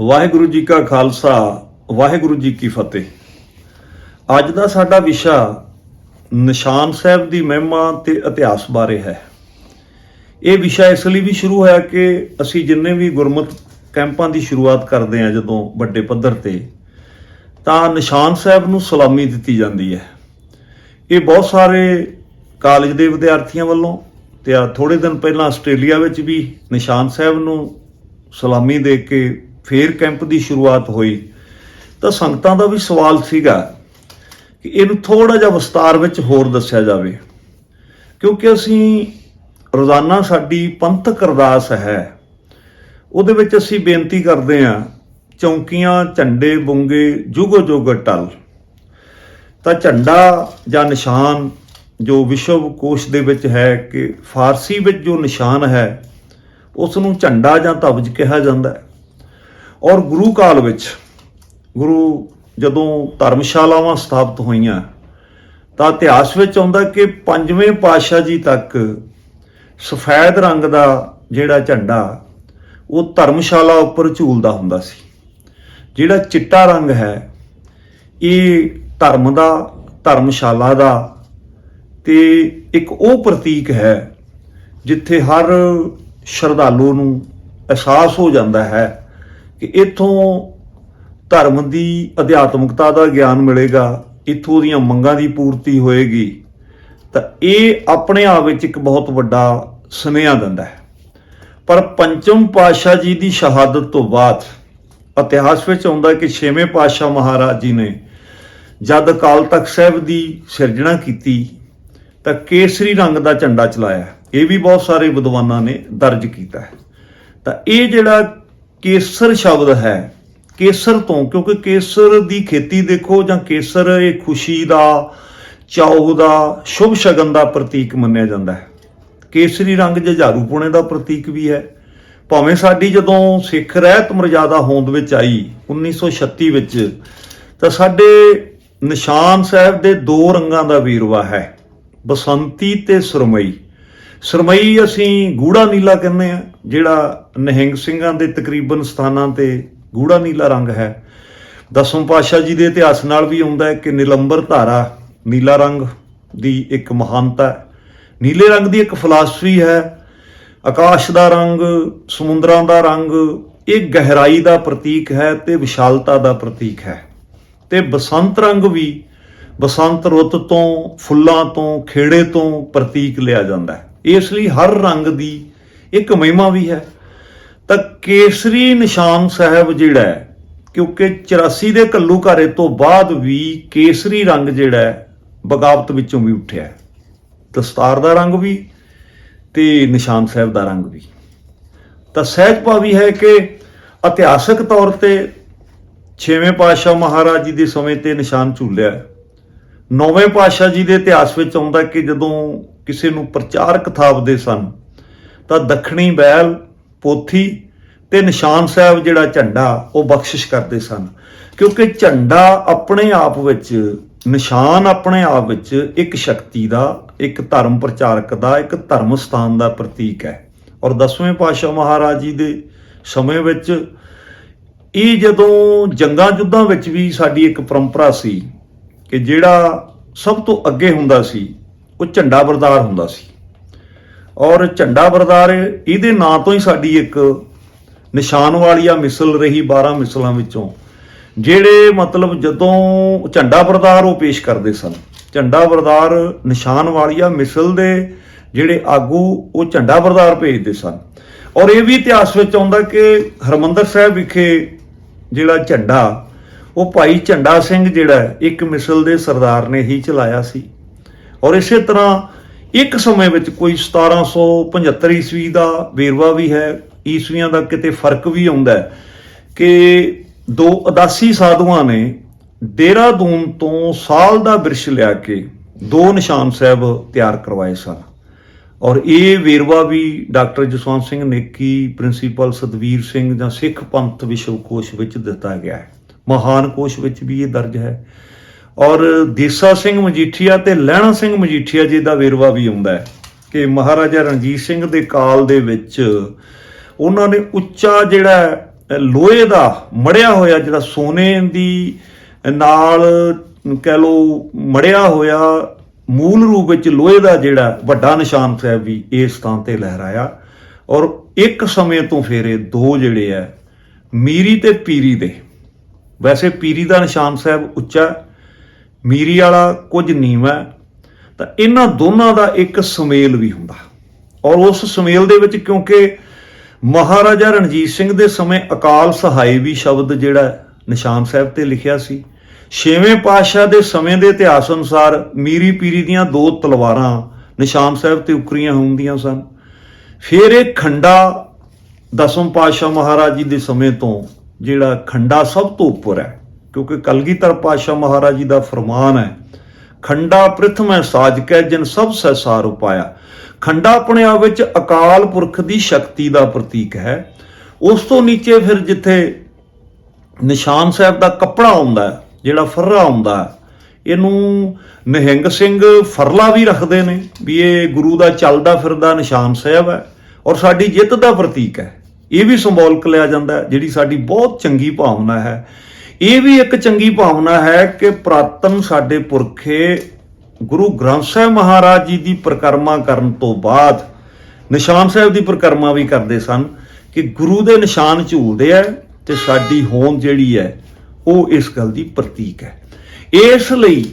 ਵਾਹਿਗੁਰੂ ਜੀ ਕਾ ਖਾਲਸਾ, ਵਾਹਿਗੁਰੂ ਜੀ ਕੀ ਫਤਿਹ। ਅੱਜ ਦਾ ਸਾਡਾ ਵਿਸ਼ਾ ਨਿਸ਼ਾਨ ਸਾਹਿਬ ਦੀ ਮਹਿਮਾ ਤੇ ਇਤਿਹਾਸ ਬਾਰੇ ਹੈ। ਇਹ ਵਿਸ਼ਾ ਇਸ ਲਈ ਵੀ ਸ਼ੁਰੂ ਹੋਇਆ ਕਿ ਅਸੀਂ ਜਿੰਨੇ ਵੀ ਗੁਰਮਤ ਕੈਂਪਾਂ ਦੀ ਸ਼ੁਰੂਆਤ ਕਰਦੇ ਹਾਂ ਜਦੋਂ ਵੱਡੇ ਪੱਧਰ ਤੇ, ਤਾਂ ਨਿਸ਼ਾਨ ਸਾਹਿਬ ਨੂੰ ਸਲਾਮੀ ਦਿੱਤੀ ਜਾਂਦੀ ਹੈ। ਇਹ ਬਹੁਤ ਸਾਰੇ ਕਾਲਜ ਦੇ ਵਿਦਿਆਰਥੀਆਂ ਵੱਲੋਂ ਤੇ ਆ ਥੋੜੇ ਦਿਨ ਪਹਿਲਾਂ ਆਸਟ੍ਰੇਲੀਆ ਵਿੱਚ ਵੀ ਨਿਸ਼ਾਨ ਸਾਹਿਬ ਨੂੰ ਸਲਾਮੀ ਦੇ ਕੇ ਫੇਰ ਕੈਂਪ ਦੀ ਸ਼ੁਰੂਆਤ ਹੋਈ। ਤਾਂ ਸੰਗਤਾਂ ਦਾ ਵੀ ਸਵਾਲ ਸੀਗਾ ਕਿ ਇਹਨੂੰ ਥੋੜਾ ਜਿਹਾ ਵਿਸਤਾਰ ਵਿੱਚ ਹੋਰ ਦੱਸਿਆ ਜਾਵੇ। ਕਿਉਂਕਿ ਅਸੀਂ ਰੋਜ਼ਾਨਾ ਸਾਡੀ ਪੰਥਕ ਅਰਦਾਸ ਹੈ। ਉਹਦੇ ਵਿੱਚ ਅਸੀਂ ਬੇਨਤੀ ਕਰਦੇ ਹਾਂ, ਚੌਂਕੀਆਂ, ਝੰਡੇ, ਬੁੰਗੇ, ਜੁਗੋ ਜੁਗ ਟਲ। ਤਾਂ ਝੰਡਾ ਜਾਂ ਨਿਸ਼ਾਨ ਜੋ ਵਿਸ਼ਵ ਕੋਸ਼ ਦੇ ਵਿੱਚ ਹੈ ਕਿ ਫਾਰਸੀ ਵਿੱਚ ਜੋ ਨਿਸ਼ਾਨ ਹੈ ਉਸ ਨੂੰ ਝੰਡਾ ਜਾਂ ਧਵਜ ਕਿਹਾ ਜਾਂਦਾ ਹੈ। ਔਰ ਗੁਰੂ ਕਾਲ ਵਿੱਚ ਗੁਰੂ ਜਦੋਂ ਧਰਮਸ਼ਾਲਾਵਾਂ ਸਥਾਪਿਤ ਹੋਈਆਂ, ਤਾਂ ਇਤਿਹਾਸ ਵਿੱਚ ਆਉਂਦਾ ਕਿ ਪੰਜਵੇਂ ਪਾਤਸ਼ਾਹ ਜੀ ਤੱਕ ਸਫੈਦ ਰੰਗ ਦਾ ਜਿਹੜਾ ਝੰਡਾ, ਉਹ ਧਰਮਸ਼ਾਲਾ ਉੱਪਰ ਝੂਲਦਾ ਹੁੰਦਾ ਸੀ। ਜਿਹੜਾ ਚਿੱਟਾ ਰੰਗ ਹੈ, ਇਹ ਧਰਮ ਦਾ, ਧਰਮਸ਼ਾਲਾ ਦਾ ਤੇ ਇੱਕ ਉਹ ਪ੍ਰਤੀਕ ਹੈ, ਜਿੱਥੇ ਹਰ ਸ਼ਰਧਾਲੂ ਨੂੰ ਅਹਿਸਾਸ ਹੋ ਜਾਂਦਾ ਹੈ ਕਿ ਇੱਥੋਂ ਧਰਮ ਦੀ ਅਧਿਆਤਮਿਕਤਾ ਦਾ ਗਿਆਨ ਮਿਲੇਗਾ, ਇੱਥੋਂ ਉਹਦੀਆਂ ਮੰਗਾਂ ਦੀ ਪੂਰਤੀ ਹੋਏਗੀ, ਤਾਂ ਇਹ ਆਪਣੇ ਆਪ ਵਿੱਚ ਇੱਕ ਬਹੁਤ ਵੱਡਾ ਸੁਨੇਹਾ ਦਿੰਦਾ ਹੈ। ਪਰ ਪੰਚਮ ਪਾਤਸ਼ਾਹ ਜੀ ਦੀ ਸ਼ਹਾਦਤ ਤੋਂ ਬਾਅਦ ਇਤਿਹਾਸ ਵਿੱਚ ਆਉਂਦਾ ਕਿ ਛੇਵੇਂ ਪਾਤਸ਼ਾਹ ਮਹਾਰਾਜ ਜੀ ਨੇ ਜਦ ਅਕਾਲ ਤਖਤ ਸਾਹਿਬ ਦੀ ਸਿਰਜਣਾ ਕੀਤੀ, ਤਾਂ ਕੇਸਰੀ ਰੰਗ ਦਾ ਝੰਡਾ ਚਲਾਇਆ। ਇਹ ਵੀ ਬਹੁਤ ਸਾਰੇ ਵਿਦਵਾਨਾਂ ਨੇ ਦਰਜ ਕੀਤਾ ਹੈ। ਤਾਂ ਇਹ ਜਿਹੜਾ ਕੇਸਰ ਸ਼ਬਦ ਹੈ। ਕੇਸਰ ਤੋਂ, ਕਿਉਂਕਿ ਕੇਸਰ ਦੀ ਖੇਤੀ ਦੇਖੋ ਜਾਂ ਕੇਸਰ ਇਹ ਖੁਸ਼ੀ ਦਾ, ਚਾਉ ਦਾ, ਸ਼ੁਭ ਸ਼ਗਨ ਦਾ ਪ੍ਰਤੀਕ ਮੰਨਿਆ ਜਾਂਦਾ ਹੈ। ਕੇਸਰੀ ਰੰਗ ਜੁਝਾਰੂ ਪੁਣੇ ਦਾ ਪ੍ਰਤੀਕ ਵੀ ਹੈ। ਭਾਵੇਂ ਸਾਡੀ ਜਦੋਂ ਸਿੱਖ ਰਹਿਤ ਮਰਜ਼ਾਦਾ ਹੋਂਦ ਵਿੱਚ ਆਈ 1936 ਵਿੱਚ, ਤਾਂ ਸਾਡੇ ਨਿਸ਼ਾਨ ਸਾਹਿਬ ਦੇ ਦੋ ਰੰਗਾਂ ਦਾ ਵੀਰਵਾ ਹੈ। ਬਸੰਤੀ ਤੇ ਸੁਰਮਈ। ਸਰਮਈ ਅਸੀਂ ਗੂੜਾ ਨੀਲਾ ਕਹਿੰਦੇ ਆ ਜਿਹੜਾ ਨਹਿੰਗ ਸਿੰਘਾਂ ਦੇ ਤਕਰੀਬਨ ਸਥਾਨਾਂ ਤੇ ਗੂੜਾ ਨੀਲਾ ਰੰਗ ਹੈ। ਦਸਮ ਪਾਤਸ਼ਾਹ ਜੀ ਦੇ ਇਤਿਹਾਸ ਨਾਲ ਵੀ ਆਉਂਦਾ ਹੈ ਕਿ ਨਿਲੰਬਰ ਧਾਰਾ ਨੀਲਾ ਰੰਗ ਦੀ ਇੱਕ ਮਹਾਨਤਾ ਹੈ। ਨੀਲੇ ਰੰਗ ਦੀ ਇੱਕ ਫਿਲਾਸਫੀ ਹੈ। ਆਕਾਸ਼ ਦਾ ਰੰਗ, ਸਮੁੰਦਰਾਂ ਦਾ ਰੰਗ, ਇਹ ਗਹਿਰਾਈ ਦਾ ਪ੍ਰਤੀਕ ਹੈ ਤੇ ਵਿਸ਼ਾਲਤਾ ਦਾ ਪ੍ਰਤੀਕ ਹੈ। ਤੇ ਬਸੰਤ ਰੰਗ ਵੀ ਬਸੰਤ ਰੁੱਤ ਤੋਂ, ਫੁੱਲਾਂ ਤੋਂ, ਖੇੜੇ ਤੋਂ ਪ੍ਰਤੀਕ ਲਿਆ ਜਾਂਦਾ ਹੈ। ਇਸ ਲਈ ਹਰ ਰੰਗ ਦੀ ਇੱਕ ਮਹਿਮਾ ਵੀ ਹੈ। ਤਾਂ ਕੇਸਰੀ ਨਿਸ਼ਾਨ ਸਾਹਿਬ ਜਿਹੜਾ ਹੈ, ਕਿਉਂਕਿ 84 ਦੇ ਘੱਲੂਘਾਰੇ ਤੋਂ ਬਾਅਦ ਵੀ ਕੇਸਰੀ ਰੰਗ ਜਿਹੜਾ ਹੈ, ਬਗਾਵਤ ਵਿੱਚੋਂ ਵੀ ਉੱਠਿਆ ਦਸਤਾਰ ਦਾ ਰੰਗ ਵੀ ਤੇ ਨਿਸ਼ਾਨ ਸਾਹਿਬ ਦਾ ਰੰਗ ਵੀ। ਤਾਂ ਸਹਿਜ ਭਾਵੀ ਹੈ ਕਿ ਇਤਿਹਾਸਕ ਤੌਰ ਤੇ ਛੇਵੇਂ ਪਾਤਸ਼ਾਹ ਮਹਾਰਾਜ ਜੀ ਦੇ ਸਮੇਂ ਤੇ ਨਿਸ਼ਾਨ ਝੂਲਿਆ। ਹੈ। ਨੌਵੇਂ ਪਾਤਸ਼ਾਹ ਜੀ ਦੇ ਇਤਿਹਾਸ ਵਿੱਚ ਆਉਂਦਾ ਕਿ ਜਦੋਂ ਕਿਸੇ ਨੂੰ ਪ੍ਰਚਾਰਕ ਥਾਪਦੇ ਸਨ। ਤਾਂ ਦੱਖਣੀ ਬੈਲ ਪੋਥੀ ਤੇ ਨਿਸ਼ਾਨ ਸਾਹਿਬ ਜਿਹੜਾ ਝੰਡਾ, ਉਹ ਬਖਸ਼ਿਸ਼ ਕਰਦੇ ਸਨ। ਕਿਉਂਕਿ ਝੰਡਾ ਆਪਣੇ ਆਪ ਵਿੱਚ, ਨਿਸ਼ਾਨ ਆਪਣੇ ਆਪ ਵਿੱਚ ਇੱਕ ਸ਼ਕਤੀ ਦਾ, ਇੱਕ ਧਰਮ ਪ੍ਰਚਾਰਕ ਦਾ, ਇੱਕ ਧਰਮ ਸਥਾਨ ਦਾ ਪ੍ਰਤੀਕ ਹੈ। ਔਰ ਦਸਵੇਂ ਪਾਤਸ਼ਾਹ ਮਹਾਰਾਜ ਜੀ ਦੇ ਸਮੇਂ ਵਿੱਚ ਇਹ ਜਦੋਂ ਜੰਗਾਂ ਯੁੱਧਾਂ ਵਿੱਚ ਵੀ ਸਾਡੀ ਇੱਕ ਪਰੰਪਰਾ ਸੀ ਕਿ ਜਿਹੜਾ ਸਭ ਤੋਂ ਅੱਗੇ ਹੁੰਦਾ ਸੀ ਉਹ ਝੰਡਾ ਬਰਦਾਰ ਹੁੰਦਾ ਸੀ। ਔਰ ਝੰਡਾ ਬਰਦਾਰ ਇਹਦੇ ਨਾਂ ਤੋਂ ਹੀ ਸਾਡੀ ਇੱਕ ਨਿਸ਼ਾਨ ਵਾਲੀਆ ਮਿਸਲ ਰਹੀ 12 ਮਿਸਲਾਂ ਵਿੱਚੋਂ, ਜਿਹੜੇ ਮਤਲਬ ਜਦੋਂ ਝੰਡਾ ਬਰਦਾਰ ਉਹ ਪੇਸ਼ ਕਰਦੇ ਸਨ। ਝੰਡਾ ਬਰਦਾਰ ਨਿਸ਼ਾਨ ਵਾਲੀਆ ਮਿਸਲ ਦੇ ਜਿਹੜੇ ਆਗੂ ਉਹ ਝੰਡਾ ਬਰਦਾਰ ਭੇਜਦੇ ਸਨ। ਔਰ ਇਹ ਵੀ ਇਤਿਹਾਸ ਵਿੱਚ ਆਉਂਦਾ ਕਿ ਹਰਮੰਦਰ ਸਾਹਿਬ ਵਿਖੇ ਜਿਹੜਾ ਝੰਡਾ, ਉਹ ਭਾਈ ਝੰਡਾ ਸਿੰਘ ਜਿਹੜਾ ਇੱਕ ਮਿਸਲ ਦੇ ਸਰਦਾਰ ਨੇ ਹੀ ਚਲਾਇਆ ਸੀ। ਔਰ ਇਸੇ ਤਰ੍ਹਾਂ ਇੱਕ ਸਮੇਂ ਵਿੱਚ ਕੋਈ 1775 ਈਸਵੀ ਦਾ ਵੇਰਵਾ ਵੀ ਹੈ, ਈਸਵੀਆਂ ਦਾ ਕਿਤੇ ਫ਼ਰਕ ਵੀ ਆਉਂਦਾ ਕਿ ਦੋ ਉਦਾਸੀ ਸਾਧੂਆਂ ਨੇ ਦੇਹਰਾਦੂਨ ਤੋਂ ਸਾਲ ਦਾ ਬਿਰਸ਼ ਲਿਆ ਕੇ ਦੋ ਨਿਸ਼ਾਨ ਸਾਹਿਬ ਤਿਆਰ ਕਰਵਾਏ ਸਨ। ਔਰ ਇਹ ਵੇਰਵਾ ਵੀ ਡਾਕਟਰ ਜਸਵੰਤ ਸਿੰਘ ਨੇਕੀ ਪ੍ਰਿੰਸੀਪਲ ਸਤਵੀਰ ਸਿੰਘ ਜਾਂ ਸਿੱਖ ਪੰਥ ਵਿਸ਼ਵ ਕੋਸ਼ ਵਿੱਚ ਦਿੱਤਾ ਗਿਆ ਹੈ। ਮਹਾਨ ਕੋਸ਼ ਵਿੱਚ ਵੀ ਇਹ ਦਰਜ ਹੈ। ਔਰ ਦੇਸਾ ਸਿੰਘ ਮਜੀਠੀਆ ਤੇ ਲਹਿਣਾ ਸਿੰਘ ਮਜੀਠੀਆ ਜੀ ਦਾ ਵੇਰਵਾ ਵੀ ਆਉਂਦਾ ਹੈ ਕਿ ਮਹਾਰਾਜਾ ਰਣਜੀਤ ਸਿੰਘ ਦੇ ਕਾਲ ਦੇ ਵਿੱਚ ਉਹਨਾਂ ਨੇ ਉੱਚਾ ਜਿਹੜਾ ਲੋਹੇ ਦਾ ਮੜਿਆ ਹੋਇਆ, ਜਿਹੜਾ ਸੋਨੇ ਦੀ ਨਾਲ ਕਹਿ ਲੋ ਮੜਿਆ ਹੋਇਆ ਮੂਲ ਰੂਪ ਵਿੱਚ ਲੋਹੇ ਦਾ ਜਿਹੜਾ ਵੱਡਾ ਨਿਸ਼ਾਨ ਸਾਹਿਬ ਵੀ ਇਸ ਥਾਂ ਤੇ ਲਹਿਰਾਇਆ। ਔਰ ਇੱਕ ਸਮੇਂ ਤੋਂ ਫੇਰੇ ਦੋ ਜਿਹੜੇ ਆ ਮੀਰੀ ਤੇ ਪੀਰੀ ਦੇ। ਵੈਸੇ ਪੀਰੀ ਦਾ ਨਿਸ਼ਾਨ ਸਾਹਿਬ ਉੱਚਾ ਮੀਰੀ ਵਾਲਾ ਕੁਝ ਨੀਵਾਂ ਤਾਂ ਇਹਨਾਂ ਦੋਨਾਂ ਦਾ ਇੱਕ ਸੁਮੇਲ ਵੀ ਹੁੰਦਾ। ਔਰ ਉਸ ਸੁਮੇਲ ਦੇ ਵਿੱਚ ਕਿਉਂਕਿ ਮਹਾਰਾਜਾ ਰਣਜੀਤ ਸਿੰਘ ਦੇ ਸਮੇਂ ਅਕਾਲ ਸਹਾਈ ਵੀ ਸ਼ਬਦ ਜਿਹੜਾ ਨਿਸ਼ਾਨ ਸਾਹਿਬ ਤੇ ਲਿਖਿਆ ਸੀ। ਛੇਵੇਂ ਪਾਤਸ਼ਾਹ ਦੇ ਸਮੇਂ ਦੇ ਇਤਿਹਾਸ ਅਨੁਸਾਰ ਮੀਰੀ ਪੀਰੀ ਦੀਆਂ ਦੋ ਤਲਵਾਰਾਂ ਨਿਸ਼ਾਨ ਸਾਹਿਬ ਤੇ ਉਕਰੀਆਂ ਹੁੰਦੀਆਂ ਸਨ। ਫਿਰ ਇਹ ਖੰਡਾ ਦਸਮ ਪਾਤਸ਼ਾਹ ਮਹਾਰਾਜ ਜੀ ਦੇ ਸਮੇਂ ਤੋਂ ਜਿਹੜਾ ਖੰਡਾ ਸਭ ਤੋਂ ਉੱਪਰ ਹੈ। ਕਿਉਂਕਿ ਕਲਗੀਧਰ ਪਾਤਸ਼ਾਹ ਮਹਾਰਾਜ ਜੀ ਦਾ ਫਰਮਾਨ ਹੈ, ਖੰਡਾ ਪ੍ਰਥਮੈ ਸਾਜ ਕੈ ਜਿਨ ਸਭ ਸਹਿਸਾਰ ਉਪਾਇਆ। ਖੰਡਾ ਆਪਣੇ ਆਪ ਵਿੱਚ ਅਕਾਲ ਪੁਰਖ ਦੀ ਸ਼ਕਤੀ ਦਾ ਪ੍ਰਤੀਕ ਹੈ। ਉਸ ਤੋਂ ਨੀਚੇ ਫਿਰ ਜਿੱਥੇ ਨਿਸ਼ਾਨ ਸਾਹਿਬ ਦਾ ਕੱਪੜਾ ਆਉਂਦਾ ਜਿਹੜਾ ਫਰਰਾ ਆਉਂਦਾ ਇਹਨੂੰ ਨਿਹੰਗ ਸਿੰਘ ਫਰਲਾ ਵੀ ਰੱਖਦੇ ਨੇ, ਵੀ ਇਹ ਗੁਰੂ ਦਾ ਚੱਲਦਾ ਫਿਰਦਾ ਨਿਸ਼ਾਨ ਸਾਹਿਬ ਹੈ ਔਰ ਸਾਡੀ ਜਿੱਤ ਦਾ ਪ੍ਰਤੀਕ ਹੈ। ਇਹ ਵੀ ਸਿੰਬੋਲਿਕ ਲਿਆ ਜਾਂਦਾ ਜਿਹੜੀ ਸਾਡੀ ਬਹੁਤ ਚੰਗੀ ਭਾਵਨਾ ਹੈ। ਇਹ ਵੀ ਇੱਕ ਚੰਗੀ ਭਾਵਨਾ ਹੈ ਕਿ ਪ੍ਰਾਤਨ ਸਾਡੇ ਪੁਰਖੇ ਗੁਰੂ ਗ੍ਰੰਥ ਸਾਹਿਬ ਮਹਾਰਾਜ ਜੀ ਦੀ ਪ੍ਰਕਰਮਾ ਕਰਨ ਤੋਂ ਬਾਅਦ, ਨਿਸ਼ਾਨ ਸਾਹਿਬ ਦੀ ਪ੍ਰਕਰਮਾ ਵੀ ਕਰਦੇ ਸਨ ਕਿ ਗੁਰੂ ਦੇ ਨਿਸ਼ਾਨ ਝੂਲਦੇ ਆ ਤੇ ਸਾਡੀ ਹੋਂਦ ਜਿਹੜੀ ਹੈ ਉਹ ਇਸ ਗੱਲ ਦੀ ਪ੍ਰਤੀਕ ਹੈ। ਇਸ ਲਈ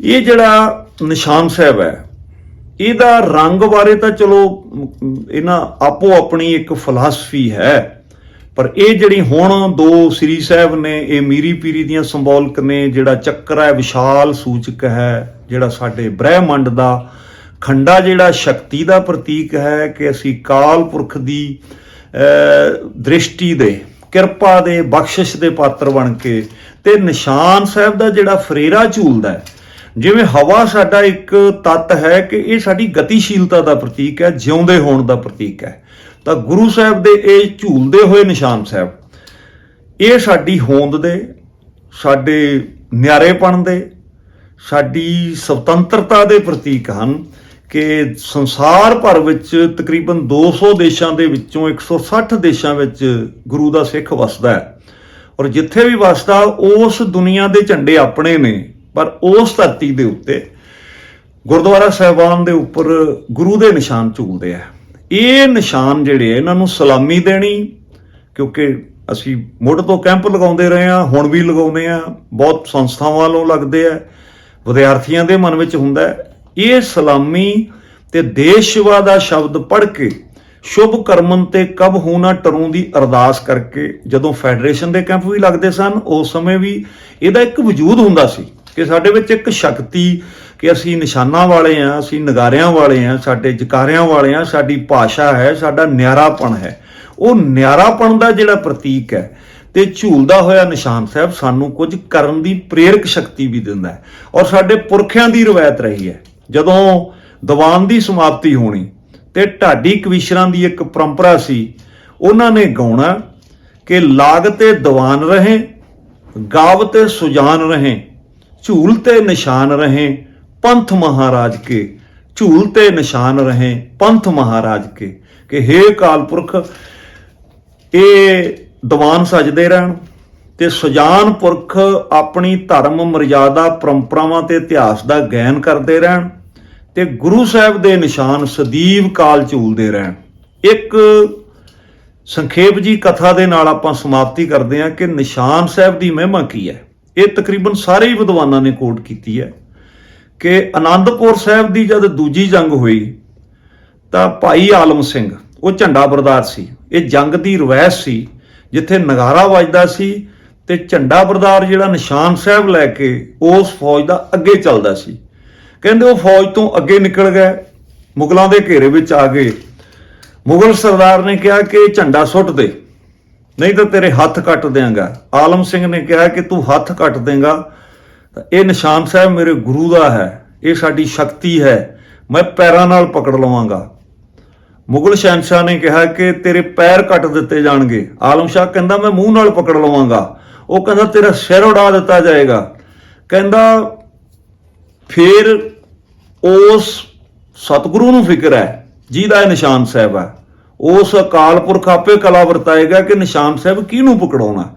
ਇਹ ਜਿਹੜਾ ਨਿਸ਼ਾਨ ਸਾਹਿਬ ਹੈ, ਇਹਦਾ ਰੰਗ ਬਾਰੇ ਤਾਂ ਚਲੋ ਇਹਨਾਂ ਆਪੋ ਆਪਣੀ ਇੱਕ ਫਿਲਾਸਫੀ ਹੈ। ਪਰ ਇਹ ਜਿਹੜੀ ਹੁਣ ਦੋ ਸ੍ਰੀ ਸਾਹਿਬ ਨੇ, ਇਹ ਮੀਰੀ ਪੀਰੀ ਦੀਆਂ ਸਿੰਬੋਲਿਕ ਨੇ, ਜਿਹੜਾ ਚੱਕਰ ਹੈ, ਵਿਸ਼ਾਲ ਸੂਚਕ ਹੈ, ਜਿਹੜਾ ਸਾਡੇ ਬ੍ਰਹਿਮੰਡ ਦਾ ਖੰਡਾ ਜਿਹੜਾ ਸ਼ਕਤੀ ਦਾ ਪ੍ਰਤੀਕ ਹੈ ਕਿ ਅਸੀਂ ਕਾਲ ਪੁਰਖ ਦੀ ਦ੍ਰਿਸ਼ਟੀ ਦੇ, ਕਿਰਪਾ ਦੇ, ਬਖਸ਼ਿਸ਼ ਦੇ ਪਾਤਰ ਬਣ ਕੇ ਤੇ ਨਿਸ਼ਾਨ ਸਾਹਿਬ ਦਾ ਜਿਹੜਾ ਫਰੇਰਾ ਝੂਲਦਾ ਜਿਵੇਂ ਹਵਾ ਸਾਡਾ ਇੱਕ ਤੱਤ ਹੈ ਕਿ ਇਹ ਸਾਡੀ ਗਤੀਸ਼ੀਲਤਾ ਦਾ ਪ੍ਰਤੀਕ ਹੈ, ਜਿਉਂਦੇ ਹੋਣ ਦਾ ਪ੍ਰਤੀਕ ਹੈ। ਤਾਂ ਗੁਰੂ ਸਾਹਿਬ ਦੇ ਇਹ ਝੂਲਦੇ ਹੋਏ ਨਿਸ਼ਾਨ ਸਾਹਿਬ, ਇਹ ਸਾਡੀ ਹੋਂਦ ਦੇ, ਸਾਡੇ ਨਿਆਰੇਪਣ ਦੇ, ਸਾਡੀ ਸੁਤੰਤਰਤਾ ਦੇ ਪ੍ਰਤੀਕ ਹਨ ਕਿ ਸੰਸਾਰ ਭਰ ਵਿੱਚ ਤਕਰੀਬਨ 200 ਦੇਸ਼ਾਂ ਦੇ ਵਿੱਚੋਂ 160 ਦੇਸ਼ਾਂ ਵਿੱਚ ਗੁਰੂ ਦਾ ਸਿੱਖ ਵਸਦਾ ਹੈ। ਔਰ ਜਿੱਥੇ ਵੀ ਵਸਦਾ, ਉਸ ਦੁਨੀਆ ਦੇ ਝੰਡੇ ਆਪਣੇ ਨੇ, ਪਰ ਉਸ ਧਰਤੀ ਦੇ ਉੱਤੇ ਗੁਰਦੁਆਰਾ ਸਾਹਿਬਾਨ ਦੇ ਉੱਪਰ ਗੁਰੂ ਦੇ ਨਿਸ਼ਾਨ ਝੂਲਦੇ ਆ। ਇਹ ਨਿਸ਼ਾਨ ਜਿਹੜੇ ਇਹਨਾਂ ਨੂੰ ਸਲਾਮੀ ਦੇਣੀ, ਕਿਉਂਕਿ ਅਸੀਂ ਮੁੱਢ ਤੋਂ ਕੈਂਪ ਲਗਾਉਂਦੇ ਰਹੇ ਆ ਹੁਣ ਵੀ ਲਗਾਉਂਦੇ ਆ ਬਹੁਤ ਸੰਸਥਾਵਾਂ ਵੱਲੋਂ ਲੱਗਦੇ ਆ, ਵਿਦਿਆਰਥੀਆਂ ਦੇ ਮਨ ਵਿੱਚ ਹੁੰਦਾ ਇਹ ਸਲਾਮੀ ਤੇ ਦੇਸ਼ਵਾ ਦਾ ਸ਼ਬਦ ਪੜ੍ਹ ਕੇ, ਸ਼ੁਭ ਕਰਮਨ ਤੇ ਕਬ ਹੋਣਾ ਟਰੂ ਦੀ ਅਰਦਾਸ ਕਰਕੇ, ਜਦੋਂ ਫੈਡਰੇਸ਼ਨ ਦੇ ਕੈਂਪ ਵੀ ਲੱਗਦੇ ਸਨ, ਉਸ ਸਮੇਂ ਵੀ ਇਹਦਾ ਇੱਕ ਵਜੂਦ ਹੁੰਦਾ ਸੀ ਕਿ ਸਾਡੇ ਵਿੱਚ ਇੱਕ ਸ਼ਕਤੀ ਕਿ ਅਸੀਂ ਨਿਸ਼ਾਨਾਂ ਵਾਲੇ ਆ, ਅਸੀਂ ਨਗਾਰਿਆਂ ਵਾਲੇ ਆ, ਸਾਡੇ ਜਕਾਰਿਆਂ ਵਾਲੇ ਆ, ਸਾਡੀ ਭਾਸ਼ਾ ਹੈ, ਸਾਡਾ ਨਿਆਰਾਪਣ ਹੈ। ਉਹ ਨਿਆਰਾਪਣ ਦਾ ਜਿਹੜਾ ਪ੍ਰਤੀਕ ਹੈ ਤੇ ਝੂਲਦਾ ਹੋਇਆ ਨਿਸ਼ਾਨ ਸਾਹਿਬ ਸਾਨੂੰ ਕੁਝ ਕਰਨ ਦੀ ਪ੍ਰੇਰਕ ਸ਼ਕਤੀ ਵੀ ਦਿੰਦਾ ਹੈ। ਔਰ ਸਾਡੇ ਪੁਰਖਿਆਂ ਦੀ ਰਵਾਇਤ ਰਹੀ ਹੈ। ਜਦੋਂ ਦੀਵਾਨ ਦੀ ਸਮਾਪਤੀ ਹੋਣੀ ਤੇ ਢਾਡੀ ਕਵੀਸ਼ਰਾਂ ਦੀ ਇੱਕ ਪਰੰਪਰਾ ਸੀ, ਉਹਨਾਂ ਨੇ ਗਾਉਣਾ ਕਿ ਲਾਗ ਤੇ ਦੀਵਾਨ ਰਹੇ, ਗਾਵ ਤੇ ਸੁਜਾਨ ਰਹੇ, ਝੂਲ ਤੇ ਨਿਸ਼ਾਨ ਰਹੇ ਪੰਥ ਮਹਾਰਾਜ ਕੇ ਝੂਲ ਤੇ ਨਿਸ਼ਾਨ ਰਹੇ ਪੰਥ ਮਹਾਰਾਜ ਕੇ ਕਿ ਹੇ ਕਾਲਪੁਰਖ ਇਹ ਦੀਵਾਨ ਸਜਦੇ ਰਹਿਣ ਤੇ ਸੁਜਾਨ ਪੁਰਖ ਆਪਣੀ ਧਰਮ ਮਰਜ਼ਾਦਾ ਪਰੰਪਰਾਵਾਂ ਤੇ ਇਤਿਹਾਸ ਦਾ ਗੈਨ ਕਰਦੇ ਰਹਿਣ ਤੇ ਗੁਰੂ ਸਾਹਿਬ ਦੇ ਨਿਸ਼ਾਨ ਸਦੀਵ ਕਾਲ ਝੂਲਦੇ ਰਹਿਣ। ਇੱਕ ਸੰਖੇਪ ਜੀ ਕਥਾ ਦੇ ਨਾਲ ਆਪਾਂ ਸਮਾਪਤੀ ਕਰਦੇ ਹਾਂ ਕਿ ਨਿਸ਼ਾਨ ਸਾਹਿਬ ਦੀ ਮਹਿਮਾ ਕੀ ਹੈ? ਇਹ ਤਕਰੀਬਨ ਸਾਰੇ ਹੀ ਵਿਦਵਾਨਾਂ ਨੇ ਕੋਟ ਕੀਤੀ ਹੈ। ਕਿ ਆਨੰਦਪੁਰ ਸਾਹਿਬ ਦੀ ਜਦ ਦੂਜੀ ਜੰਗ ਹੋਈ, ਤਾਂ ਭਾਈ ਆਲਮ ਸਿੰਘ, ਉਹ ਝੰਡਾ ਬਰਦਾਰ ਸੀ। ਇਹ ਜੰਗ ਦੀ ਰਵਾਇਤ ਸੀ, ਜਿੱਥੇ ਨਗਾਰਾ ਵੱਜਦਾ ਸੀ ਤੇ ਝੰਡਾ ਬਰਦਾਰ ਜਿਹੜਾ ਨਿਸ਼ਾਨ ਸਾਹਿਬ ਲੈ ਕੇ ਉਸ ਫੌਜ ਦਾ ਅੱਗੇ ਚੱਲਦਾ ਸੀ। ਕਹਿੰਦੇ ਉਹ ਫੌਜ ਤੋਂ ਅੱਗੇ ਨਿਕਲ ਗਏ, ਮੁਗਲਾਂ ਦੇ ਘੇਰੇ ਵਿੱਚ ਆ ਗਏ। ਮੁਗਲ ਸਰਦਾਰ ਨੇ ਕਿਹਾ ਕਿ ਝੰਡਾ ਸੁੱਟ ਦੇ, ਨਹੀਂ ਤਾਂ ਤੇਰੇ ਹੱਥ ਕੱਟ ਦਿਆਂਗਾ। ਆਲਮ ਸਿੰਘ ਨੇ ਕਿਹਾ ਕਿ ਤੂੰ ਹੱਥ ਕੱਟ ਦੇਂਗਾ ਤਾਂ ਇਹ ਨਿਸ਼ਾਨ ਸਾਹਿਬ ਮੇਰੇ ਗੁਰੂ ਦਾ ਹੈ, ਇਹ ਸਾਡੀ ਸ਼ਕਤੀ ਹੈ, ਮੈਂ ਪੈਰਾਂ ਨਾਲ ਪਕੜ ਲਵਾਂਗਾ। ਮੁਗਲ ਸ਼ਹਿਨਸ਼ਾਹ ਨੇ ਕਿਹਾ ਕਿ ਤੇਰੇ ਪੈਰ ਕੱਟ ਦਿੱਤੇ ਜਾਣਗੇ। ਆਲਮ ਸ਼ਾਹ ਕਹਿੰਦਾ, ਮੈਂ ਮੂੰਹ ਨਾਲ ਪਕੜ ਲਵਾਂਗਾ। ਉਹ ਕਹਿੰਦਾ, ਤੇਰਾ ਸਿਰ ਉਡਾ ਦਿੱਤਾ ਜਾਏਗਾ। ਕਹਿੰਦਾ, ਫਿਰ ਉਸ ਸਤਿਗੁਰੂ ਨੂੰ ਫਿਕਰ ਹੈ, ਜਿਹਦਾ ਇਹ ਨਿਸ਼ਾਨ ਸਾਹਿਬ ਹੈ। ਉਸ ਅਕਾਲ ਪੁਰਖ ਆਪੇ ਕਲਾ ਵਰਤਾਏਗਾ ਕਿ ਨਿਸ਼ਾਨ ਸਾਹਿਬ ਕਿਹਨੂੰ ਪਕੜਾਉਣਾ?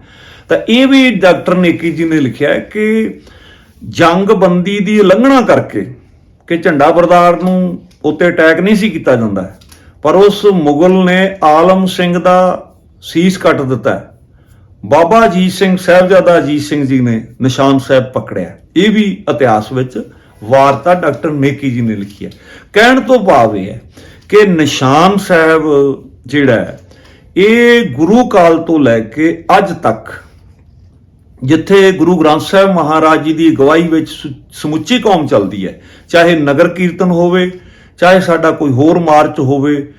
ਤਾਂ ਇਹ ਵੀ ਡਾਕਟਰ ਨੇਕੀ ਜੀ ਨੇ ਲਿਖਿਆ ਕਿ ਜੰਗ ਬੰਦੀ ਦੀ ਉਲੰਘਣਾ ਕਰਕੇ ਕਿ ਝੰਡਾ ਬਰਦਾਰ ਨੂੰ ਉੱਤੇ ਅਟੈਕ ਨਹੀਂ ਸੀ ਕੀਤਾ ਜਾਂਦਾ, ਪਰ ਉਸ ਮੁਗਲ ਨੇ ਆਲਮ ਸਿੰਘ ਦਾ ਸੀਸ ਕੱਟ ਦਿੱਤਾ। ਬਾਬਾ ਅਜੀਤ ਸਿੰਘ, ਸਾਹਿਬਜ਼ਾਦਾ ਅਜੀਤ ਸਿੰਘ ਜੀ ਨੇ ਨਿਸ਼ਾਨ ਸਾਹਿਬ ਪਕੜਿਆ। ਇਹ ਵੀ ਇਤਿਹਾਸ ਵਿੱਚ ਵਾਰਤਾ ਡਾਕਟਰ ਨੇਕੀ ਜੀ ਨੇ ਲਿਖੀ ਹੈ। ਕਹਿਣ ਤੋਂ ਭਾਵ ਇਹ ਹੈ ਕਿ ਨਿਸ਼ਾਨ ਸਾਹਿਬ ਜਿਹੜਾ ਇਹ ਗੁਰੂ ਕਾਲ ਤੋਂ ਲੈ ਕੇ ਅੱਜ ਤੱਕ ਜਿੱਥੇ ਗੁਰੂ ਗ੍ਰੰਥ ਸਾਹਿਬ ਮਹਾਰਾਜ ਜੀ ਦੀ ਅਗਵਾਈ ਵਿੱਚ ਸੁ- ਸਮੁੱਚੀ ਕੌਮ ਚੱਲਦੀ ਹੈ, ਚਾਹੇ ਨਗਰ ਕੀਰਤਨ ਹੋਵੇ, ਚਾਹੇ ਸਾਡਾ ਕੋਈ ਹੋਰ ਮਾਰਚ ਹੋਵੇ,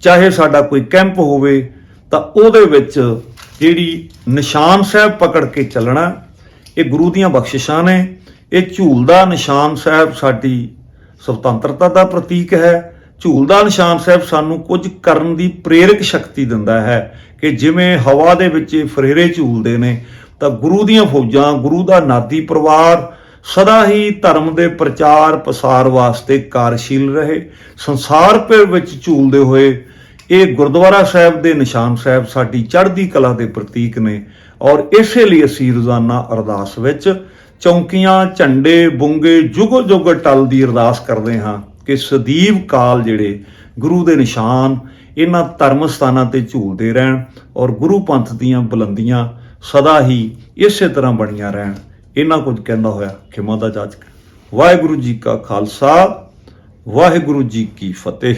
ਚਾਹੇ ਸਾਡਾ ਕੋਈ ਕੈਂਪ ਹੋਵੇ, ਤਾਂ ਉਹਦੇ ਵਿੱਚ ਜਿਹੜੀ ਨਿਸ਼ਾਨ ਸਾਹਿਬ ਪਕੜ ਕੇ ਚੱਲਣਾ, ਇਹ ਗੁਰੂ ਦੀਆਂ ਬਖਸ਼ਿਸ਼ਾਂ ਨੇ। ਇਹ ਝੂਲਦਾ ਨਿਸ਼ਾਨ ਸਾਹਿਬ ਸਾਡੀ ਸੁਤੰਤਰਤਾ ਦਾ ਪ੍ਰਤੀਕ ਹੈ। ਝੂਲਦਾ ਨਿਸ਼ਾਨ ਸਾਹਿਬ ਸਾਨੂੰ ਕੁਝ ਕਰਨ ਦੀ ਪ੍ਰੇਰਕ ਸ਼ਕਤੀ ਦਿੰਦਾ ਹੈ ਕਿ ਜਿਵੇਂ ਹਵਾ ਦੇ ਵਿੱਚ ਇਹ ਫਰੇਰੇ ਝੂਲਦੇ ਨੇ ਤਾਂ ਗੁਰੂ ਦੀਆਂ ਫੌਜਾਂ, ਗੁਰੂ ਦਾ ਨਾਦੀ ਪਰਿਵਾਰ ਸਦਾ ਹੀ ਧਰਮ ਦੇ ਪ੍ਰਚਾਰ ਪ੍ਰਸਾਰ ਵਾਸਤੇ ਕਾਰਜਸ਼ੀਲ ਰਹੇ। ਸੰਸਾਰ ਭਰ ਵਿੱਚ ਝੂਲਦੇ ਹੋਏ ਇਹ ਗੁਰਦੁਆਰਾ ਸਾਹਿਬ ਦੇ ਨਿਸ਼ਾਨ ਸਾਹਿਬ ਸਾਡੀ ਚੜ੍ਹਦੀ ਕਲਾ ਦੇ ਪ੍ਰਤੀਕ ਨੇ ਔਰ ਇਸੇ ਲਈ ਅਸੀਂ ਰੋਜ਼ਾਨਾ ਅਰਦਾਸ ਵਿੱਚ ਚੌਂਕੀਆਂ, ਝੰਡੇ, ਬੁੰਗੇ ਜੁਗੋ ਜੁਗ ਟਲ ਦੀ ਅਰਦਾਸ ਕਰਦੇ ਹਾਂ ਕਿ ਸਦੀਵ ਕਾਲ ਜਿਹੜੇ ਗੁਰੂ ਦੇ ਨਿਸ਼ਾਨ ਇਹਨਾਂ ਧਰਮ ਸਥਾਨਾਂ ਤੇ ਝੂਲਦੇ ਰਹਿਣ ਔਰ ਗੁਰੂ ਪੰਥ ਦੀਆਂ ਬੁਲੰਦੀਆਂ ਸਦਾ ਹੀ ਇਸੇ ਤਰ੍ਹਾਂ ਬਣੀਆਂ ਰਹਿਣ। ਇਹਨਾਂ ਕੁਝ ਕਹਿੰਦਾ ਹੋਇਆ ਖਿਮਾ ਦਾ ਜਾਚਕ ਵਾਹਿਗੁਰੂ ਜੀ ਕਾ ਖਾਲਸਾ, ਵਾਹਿਗੁਰੂ ਜੀ ਕੀ ਫਤਿਹ।